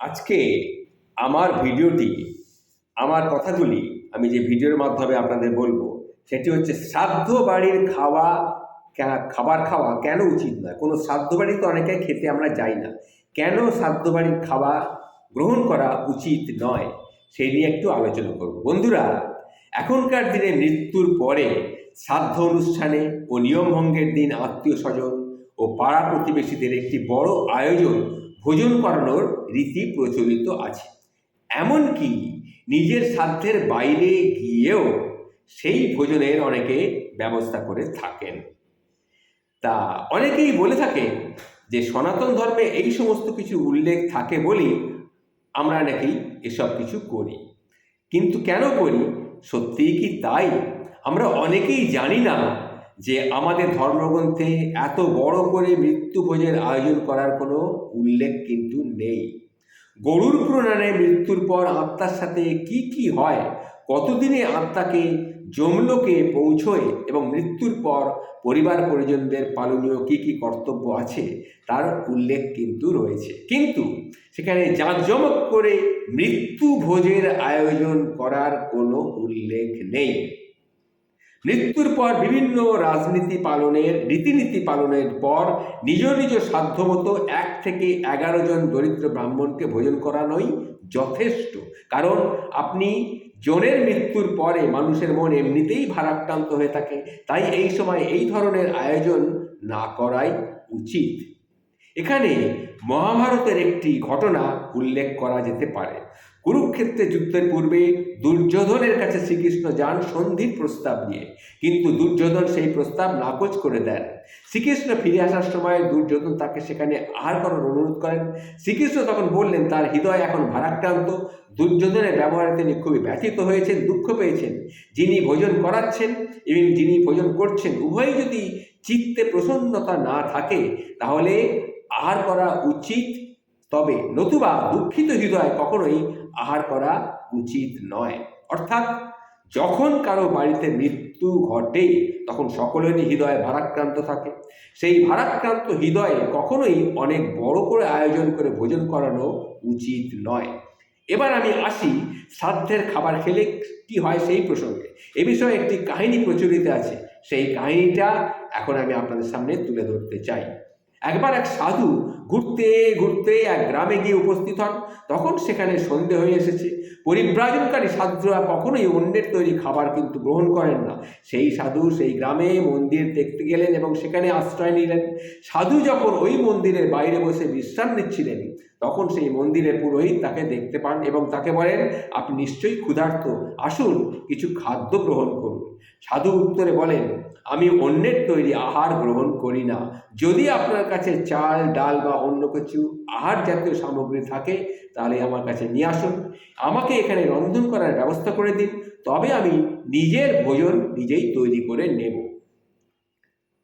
আজকে আমার ভিডিওটি, আমার কথাগুলি আমি যে ভিডিওর মাধ্যমে আপনাদের বলব, সেটি হচ্ছে শ্রাদ্ধ বাড়ির খাওয়া খাবার খাওয়া কেন উচিত নয়? কোনো শ্রাদ্ধ বাড়িতে অনেকে খেতে আমরা যাই না। কেন শ্রাদ্ধ বাড়ির খাওয়া গ্রহণ করা উচিত নয়? সেই নিয়ে একটু আলোচনা করব। বন্ধুরা, এখনকার দিনে মৃত্যুর পরে শ্রাদ্ধ অনুষ্ঠানে ও নিয়মভঙ্গের দিন আত্মীয় স্বজন ও পাড়া প্রতিবেশীদের একটি বড় আয়োজন ভোজন করানোর রীতি প্রচলিত আছে। এমনকি নিজের সাধ্যের বাইরে গিয়েও সেই ভোজনের অনেকে ব্যবস্থা করে থাকেন। তা অনেকেই বলে থাকেন যে, সনাতন ধর্মে এই সমস্ত কিছু উল্লেখ থাকে বলেই আমরা নাকি এসব কিছু করি। কিন্তু কেন করি? সত্যিই কি তাই? আমরা অনেকেই জানি না যে আমাদের ধর্মগ্রন্থে এত বড় করে মৃত্যুভোজের আয়োজন করার কোনো উল্লেখ কিন্তু নেই। গরুর প্রণানে মৃত্যুর পর আত্মার সাথে কি কি হয়, কতদিনে আত্মাকে জমলোকে পৌঁছয় এবং মৃত্যুর পর পরিবার পরিজনদের পালনীয় কি কি কর্তব্য আছে, তার উল্লেখ কিন্তু রয়েছে। কিন্তু সেখানে জাঁকজমক করে মৃত্যু ভোজের আয়োজন করার কোনো উল্লেখ নেই। মৃত্যুর পর বিভিন্ন রাজনীতি পালনের, রীতিনীতি পালনের পর নিজ নিজ সাধ্যমতো এক থেকে এগারো জন দরিদ্র ব্রাহ্মণকে ভোজন করানোই যথেষ্ট। কারণ আপনি জনের মৃত্যুর পরে মানুষের মন এমনিতেই ভারাক্রান্ত হয়ে থাকে। তাই এই সময় এই ধরনের আয়োজন না করাই উচিত। এখানে মহাভারতের একটি ঘটনা উল্লেখ করা যেতে পারে। কুরুক্ষেত্রে যুদ্ধের পূর্বে দুর্যোধনের কাছে শ্রীকৃষ্ণ যান সন্ধির প্রস্তাব নিয়ে, কিন্তু দুর্যোধন সেই প্রস্তাব নাকচ করে দেন। শ্রীকৃষ্ণ ফিরে আসার সময় দুর্যোধন তাকে সেখানে আহার করার অনুরোধ করেন। শ্রীকৃষ্ণ তখন বললেন, তার হৃদয় এখন ভারাক্রান্ত। দুর্যোধনের ব্যবহারে তিনি খুবই ব্যথিত হয়েছেন, দুঃখ পেয়েছেন। যিনি ভোজন করাচ্ছেন এবং যিনি ভোজন করছেন, উভয়ই যদি চিত্তে প্রসন্নতা না থাকে, তাহলে আহার করা উচিত, তবে নতুবা দুঃখিত হৃদয় কখনোই আহার করা উচিত নয়। অর্থাৎ, যখন কারও বাড়িতে মৃত্যু ঘটে তখন সকলেরই হৃদয় ভারাক্রান্ত থাকে। সেই ভারাক্রান্ত হৃদয়ে কখনোই অনেক বড় করে আয়োজন করে ভোজন করানো উচিত নয়। এবার আমি আসি সাধ্যের খাবার খেলে কি হয় সেই প্রসঙ্গে। এ বিষয়ে একটি কাহিনী প্রচলিত আছে। সেই কাহিনীটা এখন আমি আপনাদের সামনে তুলে ধরতে চাই। একবার এক সাধু ঘুরতে ঘুরতে এক গ্রামে গিয়ে উপস্থিত হন। তখন সেখানে সন্ধে হয়ে এসেছে। পরিব্রাজনকারী সাধুরা কখনোই অন্যের তৈরি খাবার কিন্তু গ্রহণ করেন না। সেই সাধু সেই গ্রামে মন্দির দেখতে গেলেন এবং সেখানে আশ্রয় নিলেন। সাধু যখন ওই মন্দিরের বাইরে বসে বিশ্রাম নিচ্ছিলেন তখন সেই মন্দিরে পুরোহিত তাকে দেখতে পান এবং তাকে বলেন, আপনি নিশ্চয়ই ক্ষুধার্ত। আসুন, কিছু খাদ্য গ্রহণ করুন। সাধু উত্তরে বলেন, আমি অন্যের তৈরি আহার গ্রহণ করি না। যদি আপনার কাছে চাল, ডাল বা অন্য কিছু আহার জাতীয় সামগ্রী থাকে, তাহলে আমার কাছে নিয়ে আসুন। আমাকে এখানে রন্ধন করার ব্যবস্থা করে দিন। তবে আমি নিজের ভোজন নিজেই তৈরি করে নেব।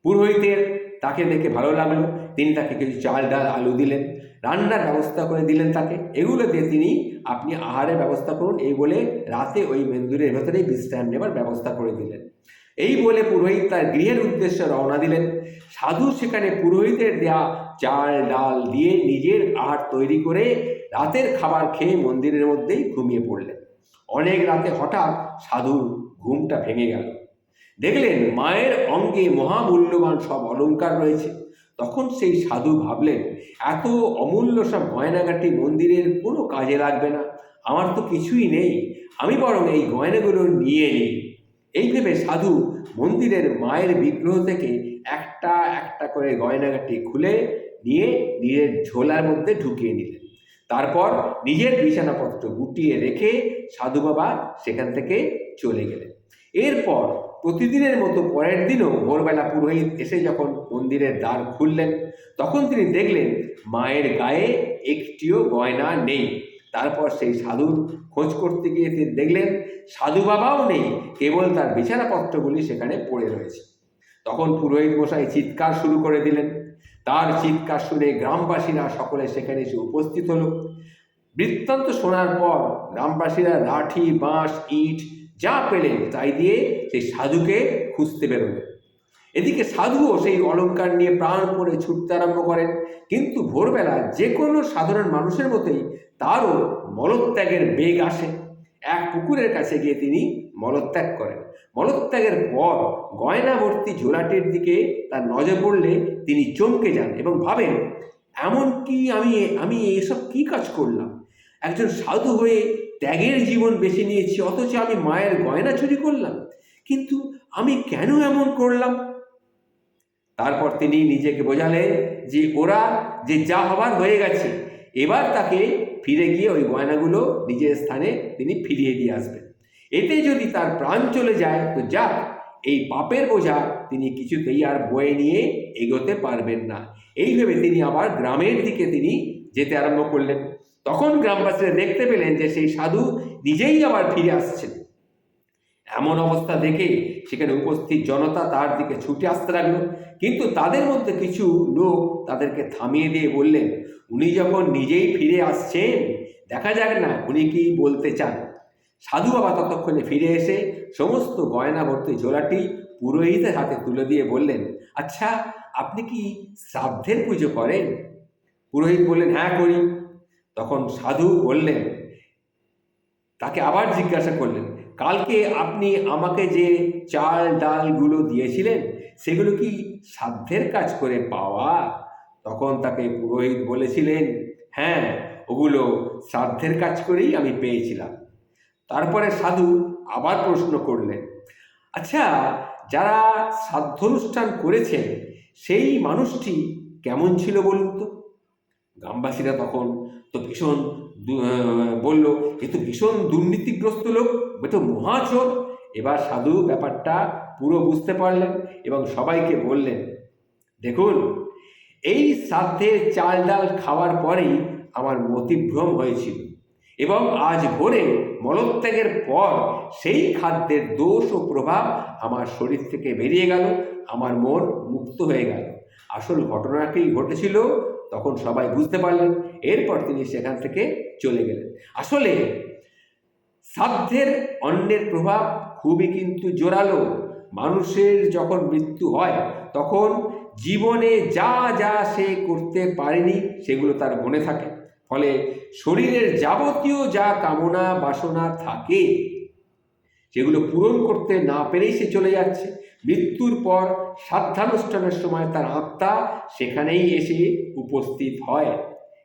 পুরোহিতের তাকে দেখে ভালো লাগল। তিনি তাকে কিছু চাল, ডাল, আলু দিলেন। রান্নার ব্যবস্থা করে দিলেন তাকে। এগুলো দিয়ে তিনি আপনি আহারের ব্যবস্থা করুন, এই বলে রাতে ওই মন্দিরের ভেতরেই বিশ্রাম নেবার ব্যবস্থা করে দিলেন। এই বলে পুরোহিত তার গৃহের উদ্দেশ্যে রওনা দিলেন। সাধু সেখানে পুরোহিতের দেয়া চাল, ডাল দিয়ে নিজের আহার তৈরি করে রাতের খাবার খেয়ে মন্দিরের মধ্যেই ঘুমিয়ে পড়লেন। অনেক রাতে হঠাৎ সাধুর ঘুমটা ভেঙে গেল। দেখলেন মায়ের অঙ্গে মহামূল্যবান সব অলংকার রয়েছে। তখন সেই সাধু ভাবলেন, এত অমূল্য সব গয়নাগাটি মন্দিরের কোনো কাজে লাগবে না। আমার তো কিছুই নেই। আমি বরং এই গয়নাগুলো নিয়ে নিই। এই ভেবে সাধু মন্দিরের মায়ের বিগ্রহ থেকে একটা একটা করে গয়নাগাটি খুলে নিয়ে নিজের ঝোলার মধ্যে ঢুকিয়ে নিলেন। তারপর নিজের বিছানাপত্র গুটিয়ে রেখে সাধু বাবা সেখান থেকে চলে গেলেন। এরপর প্রতিদিনের মতো পরের দিনও ভোরবেলা পুরোহিত এসে যখন মন্দিরের দ্বার খুললেন, তখন তিনি দেখলেন মায়ের গায়ে একটিও গয়না নেই। তারপর সেই সাধুর খোঁজ করতে গিয়ে তিনি দেখলেন, সাধু বাবাও নেই, কেবল তার বিছানাপত্রগুলি সেখানে পড়ে রয়েছে। তখন পুরোহিত মশাই চিৎকার শুরু করে দিলেন। তার চিৎকার শুনে গ্রামবাসীরা সকলে সেখানে এসে উপস্থিত হলো। বৃত্তান্ত শোনার পর গ্রামবাসীরা লাঠি বাঁশ, ইট যা পেলেন তাই দিয়ে সেই সাধুকে খুঁজতে বেরোলেন এদিকে সাধুও সেই অলংকার নিয়ে প্রাণ পরে ছুটতে আরম্ভ করেন। কিন্তু ভোরবেলা যে কোনো সাধারণ মানুষের মতোই তারও মলত্যাগের বেগ আসে। এক পুকুরের কাছে গিয়ে তিনি মলত্যাগ করেন। মলত্যাগের পর গয়না ভর্তি ঝোলাটির দিকে তার নজর পড়লে তিনি চমকে যান এবং ভাবেন, এমন কি আমি আমি এসব কি কাজ করলাম? একজন সাধু হয়ে ত্যাগের জীবন বেছে নিয়েছি, অথচ আমি মায়ের গয়না চুরি করলাম। কিন্তু আমি কেন এমন করলাম? তারপর তিনি নিজেকে বোঝালেন যে ওরা যে যা হবার হয়ে গেছে, এবার তাকে ফিরে গিয়ে ওই গয়নাগুলো নিজের স্থানে তিনি ফিরিয়ে দিয়ে আসবেন। এতে যদি তার প্রাণ চলে যায়, তো যাক, এই পাপের বোঝা তিনি কিছুতেই আর বয়ে নিয়ে এগোতে পারবেন না। এই ভেবে তিনি আবার গ্রামের দিকে তিনি যেতে আরম্ভ করলেন। তখন গ্রামবাসীরা দেখতে পেলেন যে সেই সাধু নিজেই আবার ফিরে আসছেন। এমন অবস্থা দেখে সেখানে উপস্থিত জনতা তার দিকে ছুটে আসতে লাগল। কিন্তু তাদের মধ্যে কিছু লোক তাদেরকে থামিয়ে দিয়ে বললেন, উনি যখন নিজেই ফিরে আসছেন, দেখা যাক না উনি কি বলতে চান। সাধু বাবা ততক্ষণে ফিরে এসে সমস্ত গয়না ভর্তি ঝোলাটি পুরোহিতের হাতে তুলে দিয়ে বললেন আচ্ছা আপনি কি শ্রাদ্ধের পুজো করেন? পুরোহিত বললেন হ্যাঁ করি। তখন সাধু বললেন, তাকে আবার জিজ্ঞাসা করলেন, কালকে আপনি আমাকে যে চাল ডালগুলো দিয়েছিলেন, সেগুলো কি সাধ্যের কাজ করে পাওয়া? তখন তাকে পুরোহিত বলেছিলেন হ্যাঁ ওগুলো সাধ্যের কাজ করেই আমি পেয়েছিলাম। তারপরে সাধু আবার প্রশ্ন করলেন আচ্ছা যারা শ্রাদ্ধ করেছেন, সেই মানুষটি কেমন ছিল বলুন তো? গ্রামবাসীরা তখন তো ভীষণ বলল, এ তো ভীষণ দুর্নীতিগ্রস্ত লোক, এ তো মহাচোর এবার সাধু ব্যাপারটা পুরো বুঝতে পারলেন এবং সবাইকে বললেন, দেখুন, এই শ্রাদ্ধের চাল ডাল খাওয়ার পরেই আমার মতিভ্রম হয়েছিল এবং আজ ভোরে মলত্যাগের পর সেই খাদ্যের দোষ ও প্রভাব আমার শরীর থেকে বেরিয়ে গেল, আমার মন মুক্ত হয়ে গেল। আসল ঘটনাটি ঘটেছিল? তখন সবাই বুঝতে পারলেন, এরপর তিনি সেখান থেকে চলে গেলেন। আসলে সাধ্যের অন্যের প্রভাব খুবই কিন্তু জোরালো। মানুষের যখন মৃত্যু হয়, তখন জীবনে যা যা সে করতে পারেনি, সেগুলো তার মনে থাকে। ফলে শরীরের যাবতীয় যা কামনা বাসনা থাকে, সেগুলো পূরণ করতে না পেরেই সে চলে যাচ্ছে। মৃত্যুর পর সাধ্যানুষ্ঠানের সময় তার আত্মা সেখানেই এসে উপস্থিত হয়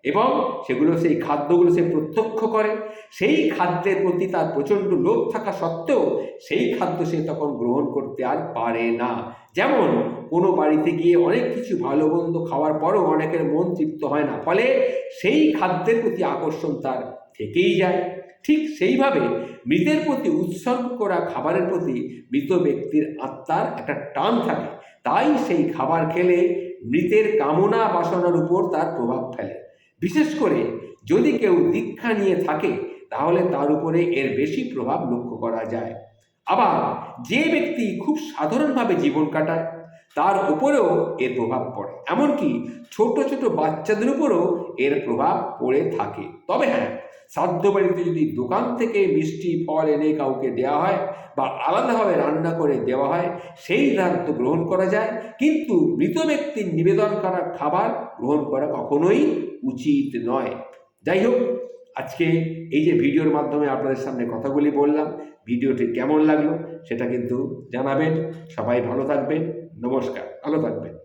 এবং সেগুলো সেই খাদ্যগুলো সে প্রত্যক্ষ করে। সেই খাদ্যের প্রতি তার প্রচণ্ড লোভ থাকা সত্ত্বেও সেই খাদ্য সে তখন গ্রহণ করতে আর পারে না। যেমন কোনো বাড়িতে গিয়ে অনেক কিছু ভালো মন্দ খাওয়ার পরও অনেকের মন তৃপ্ত হয় না, ফলে সেই খাদ্যের প্রতি আকর্ষণ তার থেকেই যায়। ঠিক সেইভাবে মৃতের প্রতি উৎসর্গ করা খাবারের প্রতি মৃত ব্যক্তির আত্মার একটা টান থাকে। তাই সেই খাবার খেলে মৃতের কামনা বাসনার উপর তার প্রভাব ফেলে। বিশেষ করে যদি কেউ দীক্ষা নিয়ে থাকে, তাহলে তার উপরে এর বেশি প্রভাব লক্ষ্য করা যায়। আবার যে ব্যক্তি খুব সাধারণভাবে জীবন কাটায়, তার উপরেও এর প্রভাব পড়ে। এমনকি ছোট ছোট বাচ্চাদের উপরও এর প্রভাব পড়ে থাকে। তবে হ্যাঁ শ্রাদ্ধ বাড়িতে যদি দোকান থেকে মিষ্টি, ফল এনে কাউকে দেওয়া হয় বা আলাদাভাবে রান্না করে দেওয়া হয়, সেই খাদ্য গ্রহণ করা যায়। কিন্তু মৃত ব্যক্তির নিবেদন করা খাবার গ্রহণ করা কখনোই উচিত নয়। যাই হোক, আজকে এই যে ভিডিওর মাধ্যমে আপনাদের সামনে কথাগুলি বললাম, ভিডিওটি কেমন লাগল সেটা কিন্তু জানাবেন। সবাই ভালো থাকবেন। নমস্কার, ভালো থাকবেন।